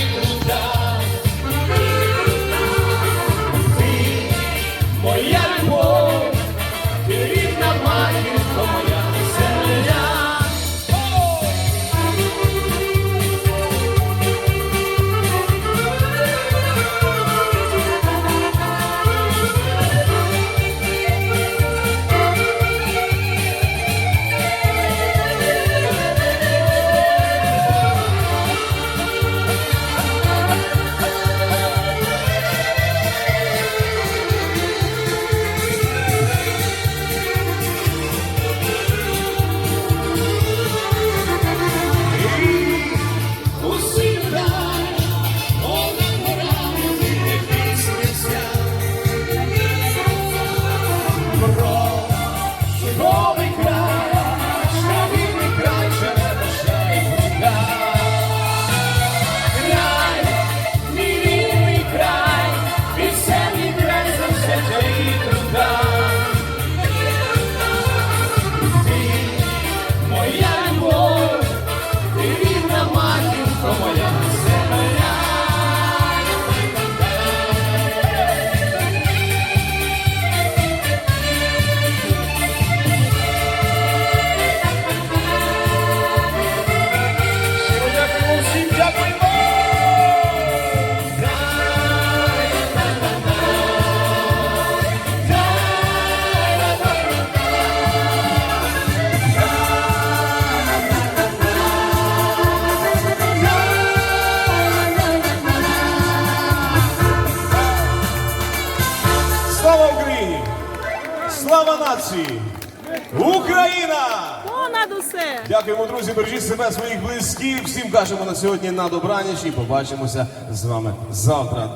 you. Слава нації! Україна! Понад усе! Дякуємо, друзі. Бережіть себе, своїх близьких. Всім кажемо на сьогодні на добраніч і побачимося з вами завтра.